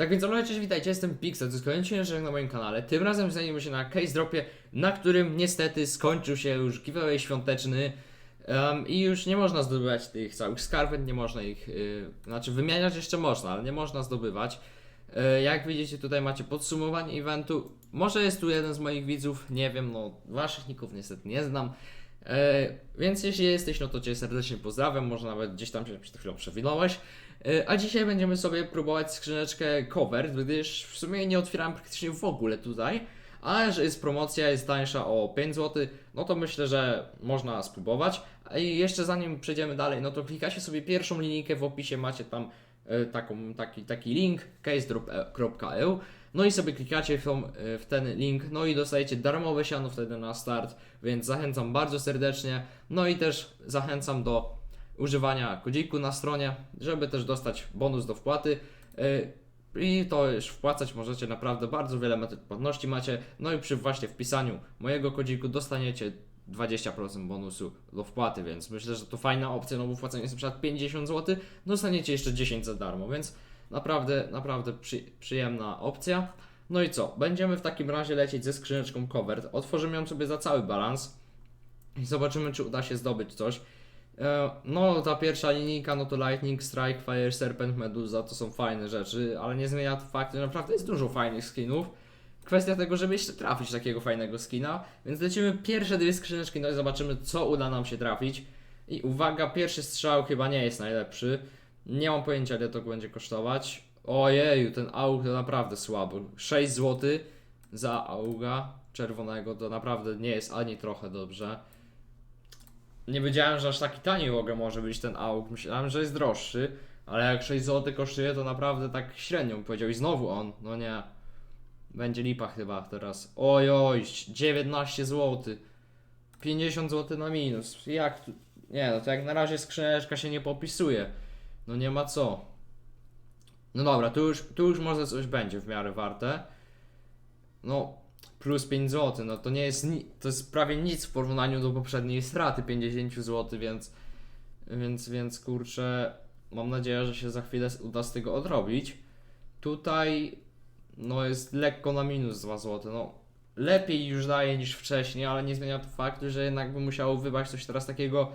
Tak więc olejcie, cześć, witajcie, jestem Pixel, to jest kolejny odcinek na moim kanale. Tym razem znajdziemy się na case dropie, na którym niestety skończył się już giveaway świąteczny em, i już nie można zdobywać tych całych skarpet, nie można ich, y, znaczy wymieniać jeszcze można, ale nie można zdobywać. E, jak widzicie tutaj macie podsumowanie eventu, może jest tu jeden z moich widzów, nie wiem, no waszych ników niestety nie znam. E, więc jeśli jesteś, no to Cię serdecznie pozdrawiam, może nawet gdzieś tam się przed chwilą przewinąłeś. E, a dzisiaj będziemy sobie próbować skrzyneczkę cover, gdyż w sumie nie otwierałem praktycznie w ogóle tutaj, ale że jest promocja, jest tańsza o 5 zł, no to myślę, że można spróbować. I jeszcze zanim przejdziemy dalej, no to klikacie sobie pierwszą linijkę w opisie, macie tam e, taką, taki, taki link casedrop.eu no i sobie klikacie w, e, w ten link, no i dostajecie darmowe siano wtedy na start, więc zachęcam bardzo serdecznie. No i też zachęcam do używania kodziku na stronie, żeby też dostać bonus do wpłaty. Yy, I to już wpłacać możecie naprawdę bardzo wiele metod płatności macie. No i przy właśnie wpisaniu mojego kodziku dostaniecie 20% bonusu do wpłaty, więc myślę, że to fajna opcja, no bo wpłacenie jest na przykład 50 zł, dostaniecie jeszcze 10 za darmo, więc naprawdę, naprawdę przy, przyjemna opcja. No i co? Będziemy w takim razie lecieć ze skrzyneczką covert. Otworzymy ją sobie za cały balans i zobaczymy, czy uda się zdobyć coś. E, No, ta pierwsza linijka, no to Lightning, Strike, Fire, Serpent, Medusa to są fajne rzeczy, ale nie zmienia to faktu, że naprawdę jest dużo fajnych skinów. Kwestia tego, żeby jeszcze trafić takiego fajnego skina, więc lecimy pierwsze dwie skrzyneczki, no i zobaczymy, co uda nam się trafić. I uwaga, pierwszy strzał chyba nie jest najlepszy. Nie mam pojęcia, ile to będzie kosztować. Ojeju, ten aug to naprawdę słabo. 6 zł za auga czerwonego to naprawdę nie jest ani trochę dobrze. Nie wiedziałem, że aż taki tani mogę może być ten auk. Myślałem, że jest droższy, ale jak 6 zł kosztuje, to naprawdę tak średnio bym powiedział. I znowu on, no nie. Będzie lipa chyba teraz. Oj, oj, 19 zł. 50 zł na minus. Jak tu? Nie, no to jak na razie skrzyneczka się nie popisuje. No nie ma co. No dobra, tu już, tu już może coś będzie w miarę warte. No, plus 5 zł, no to nie jest, ni- to jest prawie nic w porównaniu do poprzedniej straty 50 zł, więc, więc, więc kurczę, mam nadzieję, że się za chwilę uda z tego odrobić. Tutaj, no jest lekko na minus 2 zł, no lepiej już daje niż wcześniej, ale nie zmienia to faktu, że jednak by musiało wybrać coś teraz takiego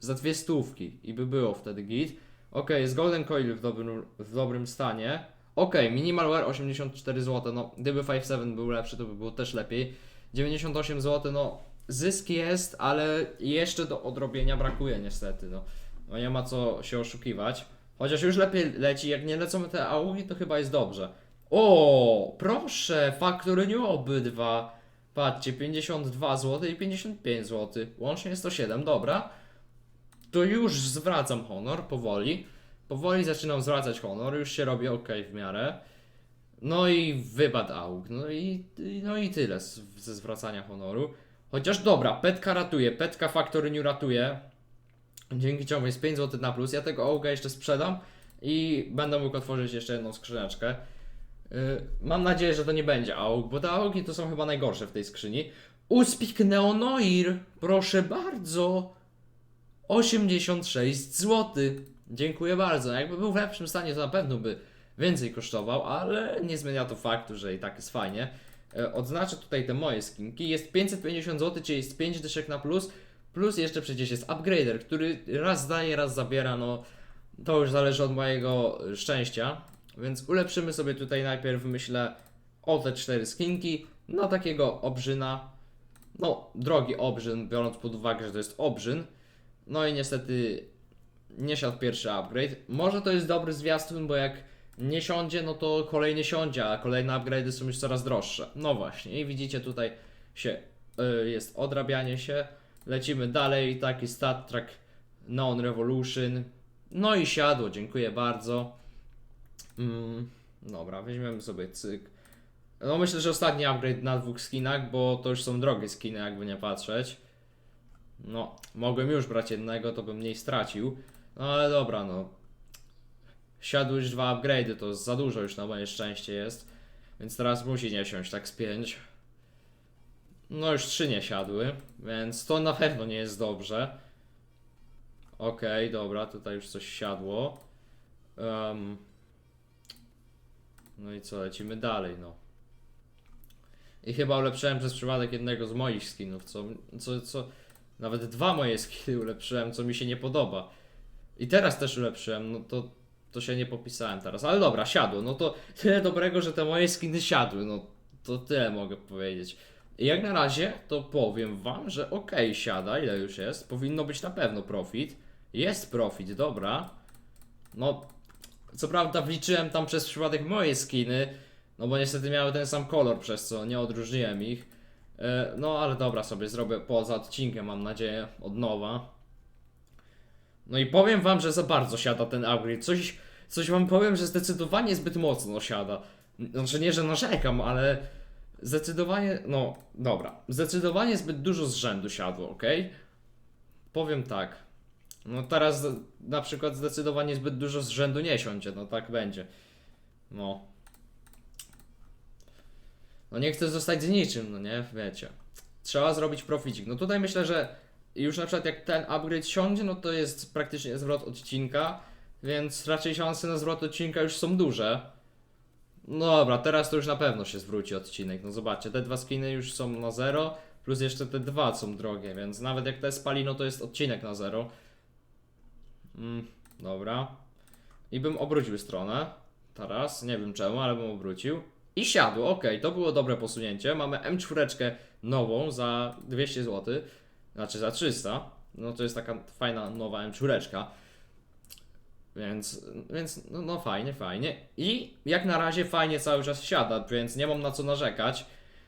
za dwie stówki i by było wtedy git. Ok, jest Golden Coil w dobrym, w dobrym stanie. Ok, Minimalware 84 zł, no gdyby 5.7 był lepszy, to by było też lepiej. 98 zł, no zysk jest, ale jeszcze do odrobienia brakuje niestety, no. No nie ma co się oszukiwać. Chociaż już lepiej leci, jak nie lecą te augi, to chyba jest dobrze. O, proszę, faktory nie obydwa. Patrzcie, 52 zł i 55 zł. Łącznie 107, dobra. To już zwracam honor powoli. Powoli zaczynam zwracać honor, już się robi ok w miarę. No i wypad auk. No i, no i tyle z, ze zwracania honoru. Chociaż dobra, petka ratuje, petka Factory New ratuje. Dzięki czemu jest 5 zł na plus. Ja tego auga jeszcze sprzedam i będę mógł otworzyć jeszcze jedną skrzyneczkę. Yy, mam nadzieję, że to nie będzie aug, bo te augi to są chyba najgorsze w tej skrzyni. Uspik Neonoir, proszę bardzo. 86 zł. Dziękuję bardzo. Jakby był w lepszym stanie, to na pewno by więcej kosztował, ale nie zmienia to faktu, że i tak jest fajnie. E, Odznaczę tutaj te moje skinki. Jest 550 zł, czyli jest 5 dyszek na plus. Plus jeszcze przecież jest upgrader, który raz daje, raz zabiera. No to już zależy od mojego szczęścia. Więc ulepszymy sobie tutaj najpierw, myślę, o te cztery skinki na takiego obrzyna. No, drogi obrzyn, biorąc pod uwagę, że to jest obrzyn. No i niestety nie siadł pierwszy upgrade. Może to jest dobry zwiastun, bo jak nie siądzie, no to kolejny siądzie, a kolejne upgrade'y są już coraz droższe. No właśnie, i widzicie tutaj się y, jest odrabianie się. Lecimy dalej, taki stat track Neon Revolution. No i siadło, dziękuję bardzo. Mm, dobra, weźmiemy sobie cyk. No myślę, że ostatni upgrade na dwóch skinach, bo to już są drogie skiny, jakby nie patrzeć. No, mogłem już brać jednego, to bym mniej stracił. No ale dobra, no. Siadły już dwa upgrade'y, to za dużo już na moje szczęście jest. Więc teraz musi nie siąść tak z pięć. No już trzy nie siadły, więc to na pewno nie jest dobrze. Okej, dobra, tutaj już coś siadło. Em, No i co, lecimy dalej, no. I chyba ulepszyłem przez przypadek jednego z moich skinów, co, co, co, nawet dwa moje skiny ulepszyłem, co mi się nie podoba. I teraz też ulepszyłem, no to, to się nie popisałem teraz, ale dobra, siadło, no to tyle dobrego, że te moje skiny siadły, no to tyle mogę powiedzieć. I jak na razie, to powiem wam, że okej, siada, ile już jest, powinno być na pewno profit. Jest profit, dobra. No, co prawda wliczyłem tam przez przypadek moje skiny, no bo niestety miały ten sam kolor, przez co nie odróżniłem ich. E, No ale dobra, sobie zrobię poza odcinkiem, mam nadzieję, od nowa. No i powiem wam, że za bardzo siada ten upgrade. Coś, coś wam powiem, że zdecydowanie zbyt mocno siada. Znaczy nie, że narzekam, ale zdecydowanie, no dobra, zdecydowanie zbyt dużo z rzędu siadło, ok? Powiem tak. No teraz na przykład zdecydowanie zbyt dużo z rzędu nie siądzie, no tak będzie. No. No nie chcę zostać z niczym, no nie, wiecie. Trzeba zrobić proficik. No tutaj myślę, że już na przykład jak ten upgrade siądzie, no to jest praktycznie zwrot odcinka, więc raczej szanse na zwrot odcinka już są duże. No dobra, teraz to już na pewno się zwróci odcinek. No zobaczcie, te dwa skiny już są na zero, plus jeszcze te dwa są drogie, więc nawet jak te spali, no to jest odcinek na zero. Mm, dobra. I bym obrócił stronę. Teraz, nie wiem czemu, ale bym obrócił. I siadł, ok, to było dobre posunięcie. Mamy M4 nową za 200 zł, znaczy za 300. No to jest taka fajna nowa M4. Więc, więc no, no fajnie, fajnie. I jak na razie fajnie cały czas siada, więc nie mam na co narzekać.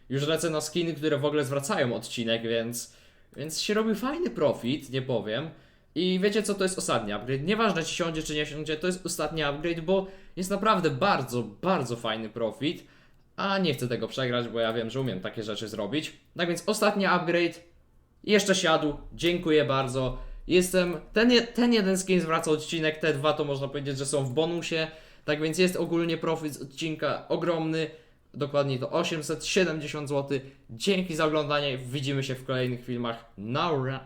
Już lecę na skiny, które w ogóle zwracają odcinek, więc, więc się robi fajny profit, nie powiem. I wiecie co to jest ostatni upgrade? Nieważne czy siądzie czy nie siądzie, to jest ostatni upgrade, bo jest naprawdę bardzo, bardzo fajny profit. A nie chcę tego przegrać, bo ja wiem, że umiem takie rzeczy zrobić. Tak więc ostatni upgrade jeszcze siadł. Dziękuję bardzo. Jestem. Ten, ten jeden skin zwraca odcinek, te dwa to można powiedzieć, że są w bonusie. Tak więc jest ogólnie profit z odcinka ogromny. Dokładnie to 870 zł. Dzięki za oglądanie. Widzimy się w kolejnych filmach. Naura.